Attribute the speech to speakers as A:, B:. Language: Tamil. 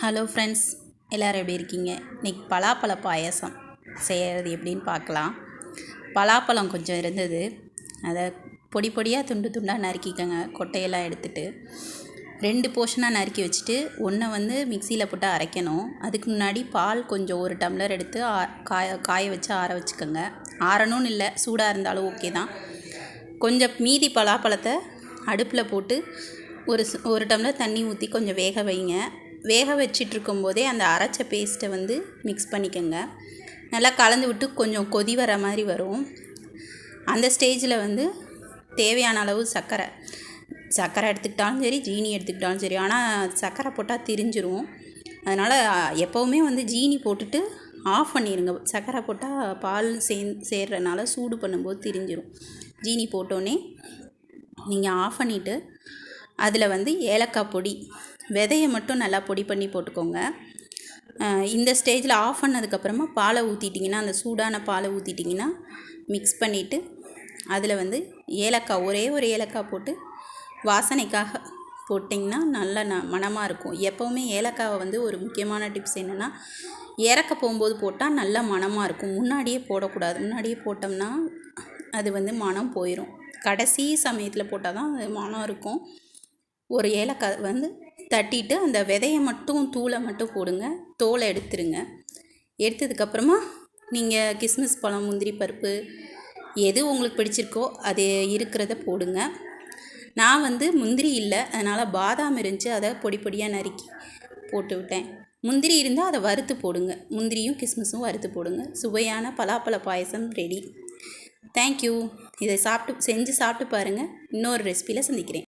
A: ஹலோ ஃப்ரெண்ட்ஸ் எல்லோரும் எப்படி இருக்கீங்க? இன்னைக்கு பலாப்பழ பாயாசம். செய்கிறது எப்படின்னு பார்க்கலாம். பலாப்பழம் கொஞ்சம் இருந்தது. அதை பொடி பொடியாக துண்டு துண்டாக நறுக்கிக்கோங்க. கொட்டையெல்லாம் எடுத்துகிட்டு ரெண்டு போர்ஷனாக நறுக்கி வச்சுட்டு ஒன்றை வந்து மிக்சியில் போட்டு அரைக்கணும். அதுக்கு முன்னாடி பால் கொஞ்சம் ஒரு டம்ளர் எடுத்து ஆ காய காய வச்சு ஆற வச்சுக்கோங்க. ஆறணும்னு இல்லை சூடாக இருந்தாலும் ஓகே தான். கொஞ்சம் மீதி பலாப்பழத்தை அடுப்பில் போட்டு ஒரு ஒரு டம்ளர் தண்ணி ஊற்றி கொஞ்சம் வேக வைங்க. வேக வச்சிட்ருக்கும் போதே அந்த அரைச்ச பேஸ்ட்டை வந்து மிக்ஸ் பண்ணிக்கோங்க. நல்லா கலந்து விட்டு கொஞ்சம் கொதி வர மாதிரி வரும். அந்த ஸ்டேஜில் வந்து தேவையான அளவு சர்க்கரை சர்க்கரை எடுத்துக்கிட்டாலும் சரி ஜீனி எடுத்துக்கிட்டாலும் சரி. ஆனால் சர்க்கரை போட்டால் திரிஞ்சிரும். அதனால் எப்போவுமே வந்து ஜீனி போட்டுட்டு ஆஃப் பண்ணிடுங்க சர்க்கரை போட்டால் பால் சே சேர்றனால சூடு பண்ணும்போது திரிஞ்சிரும். ஜீனி போட்டோன்னே நீங்கள் ஆஃப் பண்ணிவிட்டு அதில் வந்து ஏலக்காய் பொடி விதையை மட்டும் நல்லா பொடி பண்ணி போட்டுக்கோங்க. இந்த ஸ்டேஜில் ஆஃப் பண்ணதுக்கப்புறமா பாலை ஊற்றிட்டிங்கன்னா அந்த சூடான பாலை ஊற்றிட்டிங்கன்னா மிக்ஸ் பண்ணிவிட்டு அதில் வந்து ஏலக்காய் ஒரே ஒரு ஏலக்காய் போட்டு வாசனைக்காக போட்டிங்கன்னா நல்ல ந மணமாக இருக்கும். எப்போவுமே ஏலக்காவை வந்து ஒரு முக்கியமான டிப்ஸ் என்னென்னா இறக்க போகும்போது போட்டால் நல்ல மணமாக இருக்கும். முன்னாடியே போடக்கூடாது. முன்னாடியே போட்டோம்னா அது வந்து மனம் போயிடும் கடைசி சமயத்தில் போட்டால் தான் அது மனம் இருக்கும். ஒரு ஏலக்காய் வந்து தட்டிட்டு அந்த விதையை மட்டும் தூளை மட்டும் போடுங்க. தோலை எடுத்துருங்க. எடுத்ததுக்கப்புறமா நீங்கள் கிஸ்மிஸ் பழம் முந்திரி பருப்பு எது உங்களுக்கு பிடிச்சிருக்கோ அது இருக்கிறத போடுங்க. நான் வந்து முந்திரி இல்லை அதனால் பாதாம் இருந்துச்சு அதை பொடி பொடியாக நறுக்கி போட்டு விட்டேன். முந்திரி இருந்தால் அதை வறுத்து போடுங்க. முந்திரியும் கிஸ்மிஸும் வறுத்து போடுங்க. சுவையான பலாப்பழ பாயசம் ரெடி. தேங்க்யூ இதை சாப்பிட்டு செஞ்சு சாப்பிட்டு பாருங்கள் இன்னொரு ரெசிபியில் சந்திக்கிறேன்.